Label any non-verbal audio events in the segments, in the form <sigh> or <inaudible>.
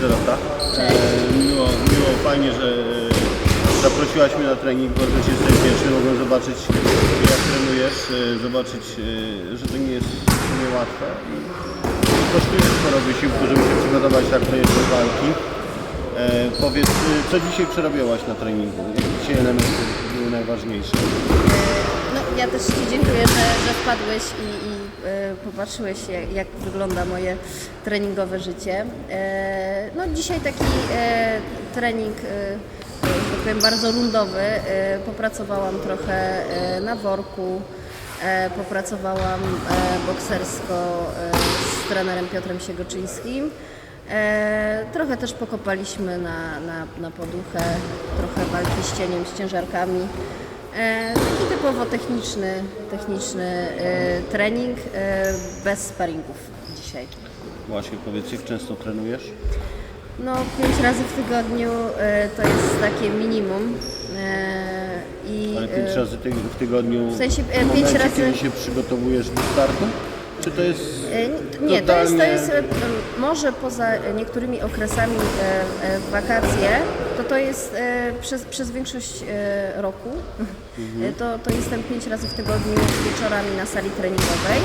Dorota. E, miło, miło, fajnie, że e, zaprosiłaś mnie na trening. Bardzo się serdecznie mogłem zobaczyć, jak trenujesz, e, zobaczyć, że to nie jest niełatwe. Kosztuje sporo wysiłku, żeby się przygotować tak do walki. E, powiedz, co dzisiaj przerabiałaś na treningu? Jakie elementy były najważniejsze? No, ja też Ci dziękuję, że, że wpadłeś i, i popatrzyłeś, jak, jak wygląda moje treningowe życie. E, no, dzisiaj taki e, trening, e, tak powiem, bardzo rundowy. Popracowałam trochę na worku, popracowałam boksersko z trenerem Piotrem Siegoczyńskim. Trochę też pokopaliśmy na, na, na poduchę, trochę walki z cieniem, z ciężarkami. E, taki typowo techniczny, techniczny e, trening e, bez sparingów dzisiaj. Właśnie powiedz, jak często trenujesz? No, pięć razy w tygodniu to jest takie minimum. I, Ale pięć razy w tygodniu w sensie, w pięć momencie, razy- kiedy się przygotowujesz do startu? Czy to jest E, Nie, to jest, to jest e, może poza niektórymi okresami e, e, wakacje, to to jest e, przez, przez większość e, roku. <laughs> E, To, to jestem pięć razy w tygodniu wieczorami na sali treningowej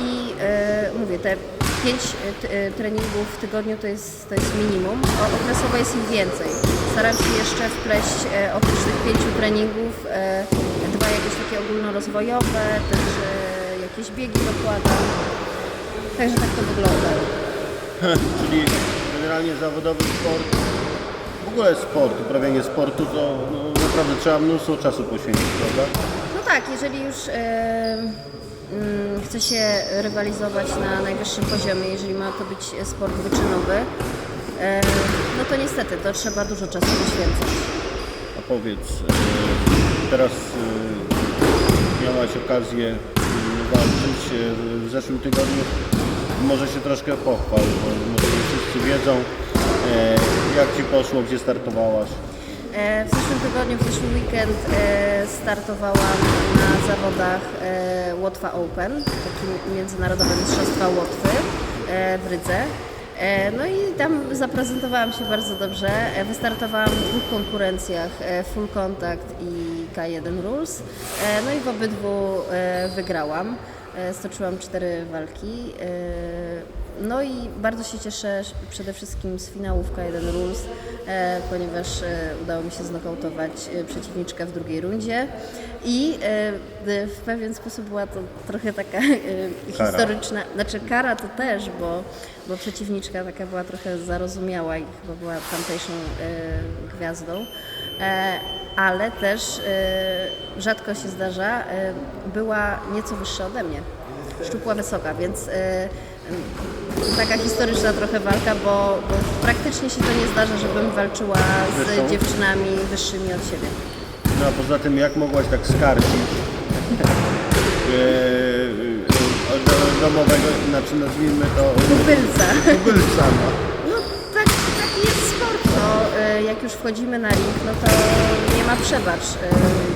i e, mówię, te pięć e, e, treningów w tygodniu to jest, to jest minimum. O, okresowo jest ich więcej. Staram się jeszcze wpleść e, oprócz tych pięciu treningów e, dwa jakieś takie ogólnorozwojowe, też e, jakieś biegi dokładam. Także tak to wygląda. <laughs> Czyli generalnie zawodowy sport, w ogóle sport, uprawianie sportu, to no, naprawdę trzeba mnóstwo czasu poświęcić, prawda? No tak, jeżeli już e, mm, chce się rywalizować na najwyższym poziomie, jeżeli ma to być sport wyczynowy, e, no to niestety to trzeba dużo czasu poświęcać. A powiedz, e, teraz e, miałaś okazję e, w zeszłym tygodniu. Może się troszkę pochwal, bo może wszyscy wiedzą, e, jak Ci poszło, gdzie startowałaś. E, W zeszłym tygodniu, w zeszły weekend startowałam na zawodach Łotwa Open, takie międzynarodowe mistrzostwa Łotwy w Rydze. No i tam zaprezentowałam się bardzo dobrze. Wystartowałam w dwóch konkurencjach, Full Contact i K1 Rules. E, No i w obydwu e, wygrałam. E, Stoczyłam cztery walki. No i bardzo się cieszę przede wszystkim z finałów K1 Rules, ponieważ udało mi się znokautować przeciwniczkę w drugiej rundzie i w pewien sposób była to trochę taka Kara. historyczna, znaczy kara to też, bo, bo przeciwniczka taka była trochę zarozumiała i chyba była tamtejszą gwiazdą. E, ale też e, rzadko się zdarza, e, była nieco wyższa ode mnie szczupła wysoka, więc y, y, taka historyczna trochę walka, bo, bo praktycznie się to nie zdarza, żebym walczyła z dziewczynami wyższymi od siebie. No a poza tym, jak mogłaś tak skarcić e, e, do- domowego, znaczy nazwijmy to Tubylca. tubylca, no. No tak, taki jest sport, no. Y, Jak już wchodzimy na ring, no to nie ma przebacz. Y,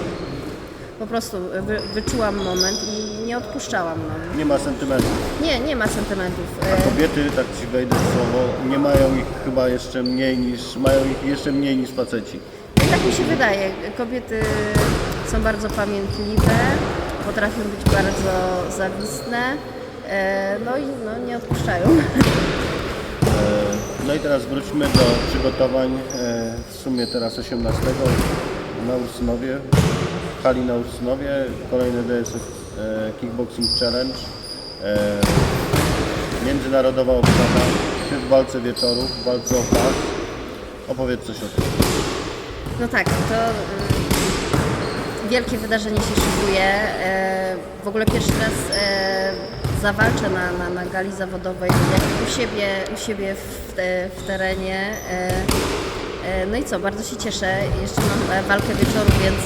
Po prostu wy, wyczułam moment i nie odpuszczałam. No. Nie ma sentymentu. Nie, nie ma sentymentów. A Y, kobiety, tak ci wejdę w słowo, nie mają ich chyba jeszcze mniej niż, mają ich jeszcze mniej niż faceci. Tak mi się wydaje. Kobiety są bardzo pamiętliwe, potrafią być bardzo zawistne, e, no i no, nie odpuszczają. <laughs> No i teraz wróćmy do przygotowań e, w sumie teraz 18 na Ursynowie, w hali na Ursynowie, kolejny DSF e, Kickboxing Challenge, e, międzynarodowa obsada, w walce wieczoru, w walce o pas. Opowiedz coś o tym. No tak, to y, wielkie wydarzenie się szykuje. W ogóle pierwszy raz zawalczę na, na, na gali zawodowej, jak u siebie, u siebie w, te, w terenie. E, e, no i co, bardzo się cieszę. Jeszcze mam e, walkę wieczoru, więc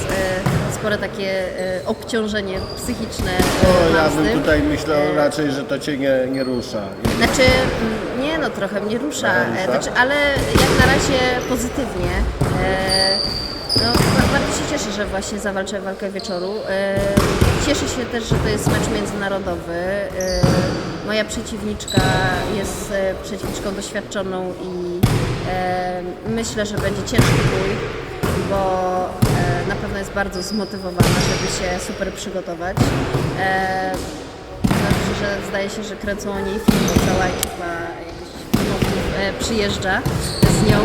spore takie obciążenie psychiczne O, mam ja bym tym. tutaj myślał raczej, że to Cię nie, nie rusza. Znaczy, mm, nie no, trochę mnie rusza, znaczy, ale jak na razie pozytywnie. No, cieszę, że właśnie zawalczę walkę wieczoru. E, cieszę się też, że to jest mecz międzynarodowy. E, moja przeciwniczka jest e, przeciwniczką doświadczoną i myślę, że będzie ciężki bój, bo na pewno jest bardzo zmotywowana, żeby się super przygotować. Znaczy, że zdaje się, że kręcą o niej film, bo cała ekipa przyjeżdża z nią.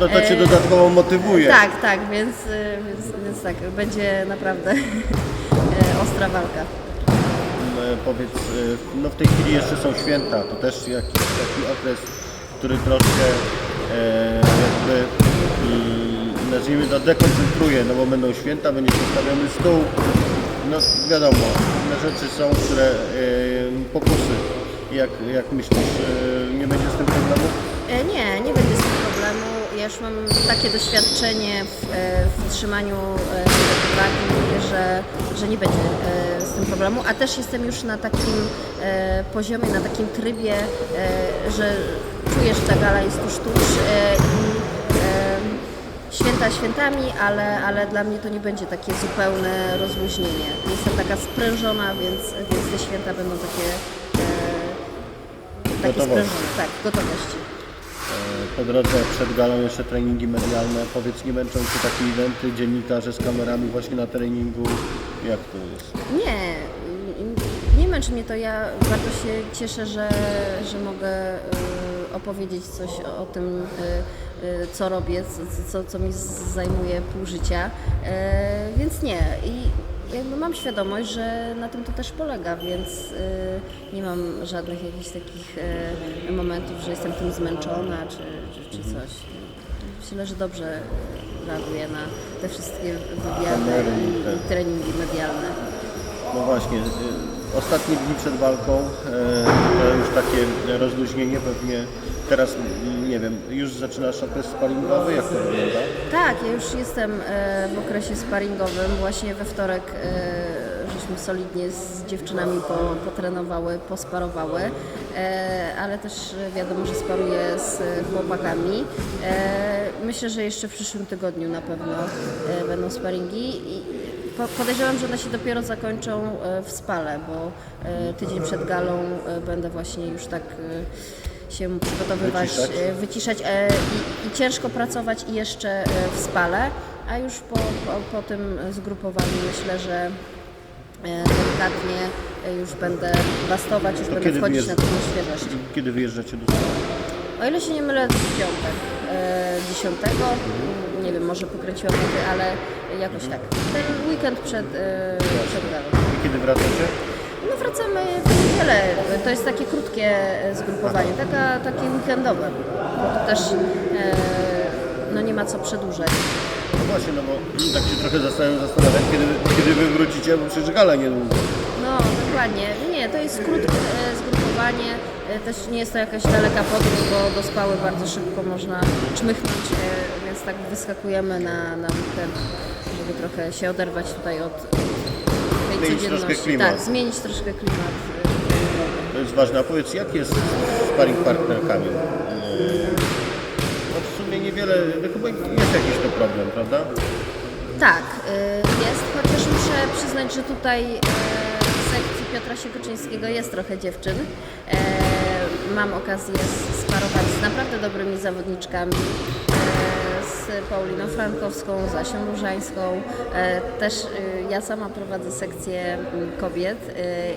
No to Cię E, dodatkowo motywuje. tak, tak, więc, y, więc, więc tak, będzie naprawdę <laughs> e, ostra walka. E, Powiedz, e, no w tej chwili jeszcze są święta, to też jakiś taki okres, który troszkę e, jakby mm, nazwijmy to dekoncentruje, no bo będą święta, będzie postawiony stół, no wiadomo, inne rzeczy są, które e, pokusy. Jak, jak myślisz, nie będzie z tym problemu? Nie, nie będzie z Ja już mam takie doświadczenie w, e, w trzymaniu e, wagi, że, że nie będzie e, z tym problemu, a też jestem już na takim poziomie, na takim trybie, że czuję, że ta gala jest tuż, tuż i święta świętami, ale, ale dla mnie to nie będzie takie zupełne rozluźnienie. Jestem taka sprężona, więc, więc te święta będą takie, e, takie sprężone. Tak, gotowości. Po drodze przed galą jeszcze treningi medialne. Powiedz, nie męczą Cię takie eventy, dziennikarze z kamerami właśnie na treningu? Jak to jest? Nie, nie męczy mnie to. Ja bardzo się cieszę, że, że mogę y, opowiedzieć coś o, tym, y, y, co robię, co, co, mi zajmuje pół życia. Więc nie. I jakby mam świadomość, że na tym to też polega, więc y, nie mam żadnych jakichś takich y, momentów, że jestem tym zmęczona czy, czy, czy coś. Myślę, że dobrze reaguję na te wszystkie wywiady i i, i treningi medialne. No właśnie, y, ostatnie dni przed walką e, to już takie rozluźnienie pewnie. Teraz, nie wiem, już zaczynasz okres sparingowy? Jak to wygląda? Tak, ja już jestem e, w okresie sparingowym. Właśnie we wtorek e, żeśmy solidnie z dziewczynami po, potrenowały, posparowały, ale też wiadomo, że sparuję z chłopakami. Myślę, że jeszcze w przyszłym tygodniu na pewno będą sparingi. Podejrzewam, że one się dopiero zakończą e, w spale, bo e, tydzień przed galą e, będę właśnie już tak się przygotowywać, Wyciszać. wyciszać i, i ciężko pracować i jeszcze w spale, a już po, po, po tym zgrupowaniu myślę, że delikatnie już będę bastować, już To będę wchodzić na taką świeżość. Kiedy wyjeżdżacie do Stanów? O ile się nie mylę, w piątek, 10, nie wiem, może pokręciłam noty, ale jakoś tak. Ten weekend przed, e, przed galą. I kiedy wracacie? No wracamy w niedzielę. To jest takie krótkie e, zgrupowanie, taka, takie weekendowe, bo to też e, no nie ma co przedłużać. No właśnie, no bo tak się trochę zastanawiam, zastanawiam kiedy, kiedy wy wrócicie, bo przecież gala niedługo. No dokładnie. Nie, to jest krótkie e, zgrupowanie. E, Też nie jest to jakaś daleka podróż, bo do spały bardzo szybko można czmychnąć, e, więc tak wyskakujemy na, na weekend, żeby trochę się oderwać tutaj od tej Zmienić codzienności. troszkę. Tak, zmienić troszkę klimat. e. To jest ważne. A powiedz, jak jest z sparring partnerkami? No w sumie niewiele, no chyba jest jakiś to problem, prawda? Tak, jest, chociaż muszę przyznać, że tutaj w sekcji Piotra Siekoczyńskiego jest trochę dziewczyn. E, Mam okazję sparować z naprawdę dobrymi zawodniczkami. e, Z Pauliną Frankowską, Zasią Różańską. E, Też y, ja sama prowadzę sekcję mm, kobiet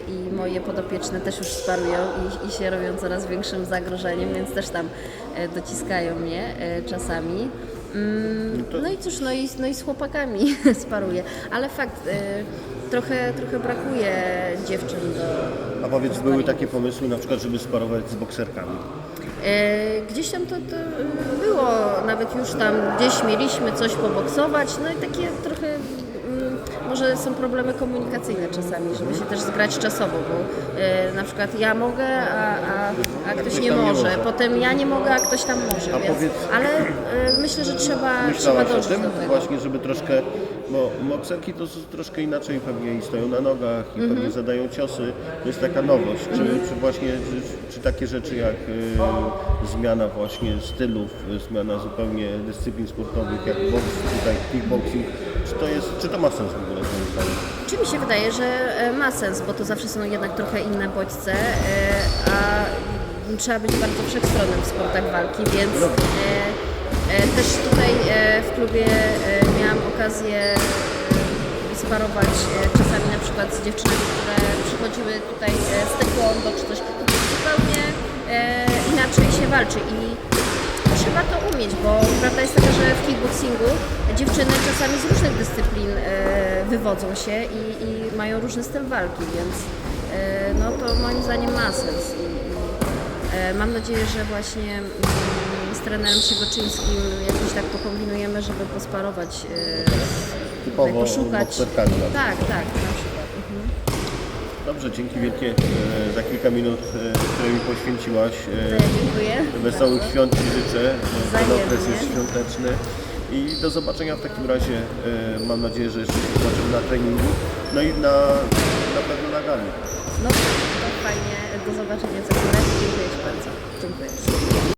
i moje podopieczne też już sparują i, i się robią coraz większym zagrożeniem, więc też tam e, dociskają mnie e, czasami. Mm, to- No i cóż, no i, no i z chłopakami <laughs> sparuję, ale fakt, y, trochę, trochę brakuje dziewczyn do... A powiedz, były takie pomysły na przykład, żeby sparować z bokserkami? Y, gdzieś tam to, to było, nawet już tam gdzieś mieliśmy coś poboksować, no i takie trochę... Może są problemy komunikacyjne czasami, żeby się też zgrać czasowo, bo y, na przykład ja mogę, a, a, a ktoś nie może. Potem ja nie mogę, a ktoś tam może. A więc, powiedz- ale y, myślę, że trzeba, trzeba Myślałaś o dążyć tym do tego. właśnie, żeby troszkę, bo bokserki to s- troszkę inaczej pewnie i stoją na nogach i Mhm. pewnie zadają ciosy. To jest taka nowość. Czy, czy właśnie, czy, czy takie rzeczy jak y, zmiana właśnie stylów, y, zmiana zupełnie dyscyplin sportowych, jak boks, tutaj kickboxing, czy to, jest, czy to ma sens w ogóle? Czy mi się wydaje, że e, ma sens, bo to zawsze są jednak trochę inne bodźce, e, a trzeba być bardzo wszechstronnym w sportach walki, więc e, e, też tutaj e, w klubie e, miałam okazję e, sparować e, czasami na przykład z dziewczynami, które przychodziły tutaj e, z taekwondo czy coś. Prostu zupełnie e, inaczej się walczy i Trzeba to umieć, bo prawda jest taka, że kickboxingu dziewczyny czasami z różnych dyscyplin e, wywodzą się i, i mają różny styl walki, więc e, no to moim zdaniem ma sens. E, mam nadzieję, że właśnie mm, z trenerem Szygoczyńskim jakoś tak pokombinujemy, żeby posparować, Typowo poszukać. Tak, tak, na przykład. Dobrze, dzięki wielkie e, za kilka minut, e, które mi poświęciłaś. E, ja dziękuję. Wesołych bardzo. świąt Ci życzę. bo Ten Wzajemnie. okres jest świąteczny. I do zobaczenia w takim razie. E, Mam nadzieję, że jeszcze się zobaczymy na treningu. No i na, na pewno na gali. No to fajnie, do zobaczenia za chwilę. Dziękuję Ci bardzo. Dziękuję.